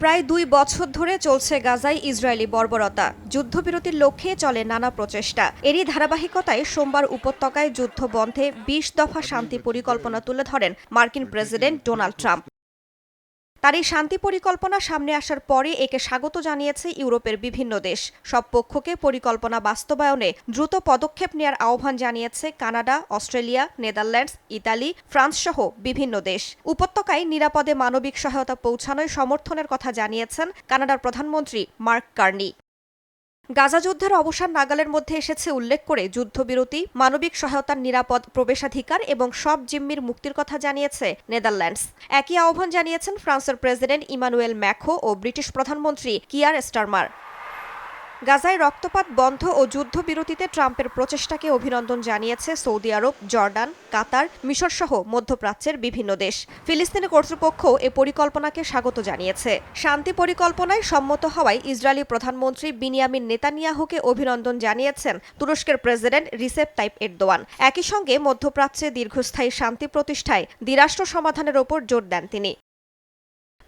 প্রায় দুই বছর ধরে চলছে গাজায় ইসরায়েলি বর্বরতা। যুদ্ধবিরতির লক্ষ্যে চলে নানা প্রচেষ্টা। এরই ধারাবাহিকতায় সোমবার উপত্যকায় যুদ্ধ বন্ধে বিশ দফা শান্তি পরিকল্পনা তুলে ধরেন মার্কিন প্রেসিডেন্ট ডোনাল্ড ট্রাম্প। তার এই শান্তি পরিকল্পনা সামনে আসার পরে একে স্বাগত জানিয়েছে ইউরোপের বিভিন্ন দেশ। সব পক্ষকে পরিকল্পনা বাস্তবায়নে দ্রুত পদক্ষেপ নেওয়ার আহ্বান জানিয়েছে Canada, Australia, Netherlands, Italy, France সহ বিভিন্ন দেশ। উপত্যকায় নিরাপদে মানবিক সহায়তা পৌঁছানোয় সমর্থনের কথা জানিয়েছেন কানাডার প্রধানমন্ত্রী মার্ক কার্নি। গাজা যুদ্ধের অবসান নাগালের মধ্যে এসেছে উল্লেখ করে যুদ্ধবিরতি, মানবিক সহায়তার নিরাপদ প্রবেশাধিকার এবং সব জিম্মির মুক্তির কথা জানিয়েছে নেদারল্যান্ডস। একই আহ্বান জানিয়েছেন ফ্রান্সের প্রেসিডেন্ট ইমানুয়েল ম্যাখো ও ব্রিটিশ প্রধানমন্ত্রী কিয়ার স্টারমার। গাজায় রক্তপাত বন্ধ ও যুদ্ধবিরতিতে ট্রাম্পের প্রচেষ্টাকে অভিনন্দন জানিয়েছে সৌদি আরব, জর্ডান, কাতার, মিশরসহ মধ্যপ্রাচ্যের বিভিন্ন দেশ। ফিলিস্তিনি কর্তৃপক্ষ এ পরিকল্পনাকে স্বাগত জানিয়েছে। শান্তি পরিকল্পনায় সম্মত হওয়ায় ইসরায়েলি প্রধানমন্ত্রী বিনিয়ামিন নেতানিয়াহুকে অভিনন্দন জানিয়েছেন তুরস্কের প্রেসিডেন্ট রিসেপ তাইপ এরদোয়ান। একই সঙ্গে মধ্যপ্রাচ্যে দীর্ঘস্থায়ী শান্তি প্রতিষ্ঠায় দ্বিরাষ্ট্র সমাধানের ওপর জোর দেন তিনি।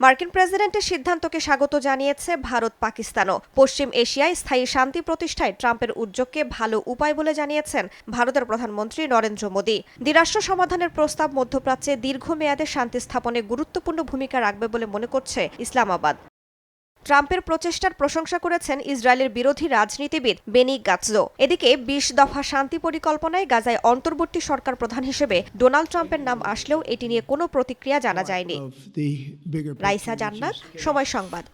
মার্কিন প্রেসিডেন্টের সিদ্ধান্তকে স্বাগত জানিয়েছে ভারত পাকিস্তানও। পশ্চিম এশিয়ায় স্থায়ী শান্তি প্রতিষ্ঠায় ট্রাম্পের উদ্যোগকে ভালো উপায় বলে জানিয়েছেন ভারতের প্রধানমন্ত্রী নরেন্দ্র মোদী। দ্বিরাষ্ট্র সমাধানের প্রস্তাব মধ্যপ্রাচ্যে দীর্ঘমেয়াদে শান্তি স্থাপনে গুরুত্বপূর্ণ ভূমিকা রাখবে বলে মনে করছে ইসলামাবাদ। ট্রাম্পের প্রচেষ্টার প্রশংসা করেছেন ইসরায়েলের বিরোধী রাজনীতিবিদ বেনি গাৎজো এদিকে বিশ দফা শান্তি পরিকল্পনায় গাজায় অন্তর্বর্তী সরকার প্রধান হিসেবে ডোনাল্ড ট্রাম্পের নাম আসলেও এটি নিয়ে কোনো প্রতিক্রিয়া জানা যায়নি। রাইসা জান্নাত. সময় সংবাদ।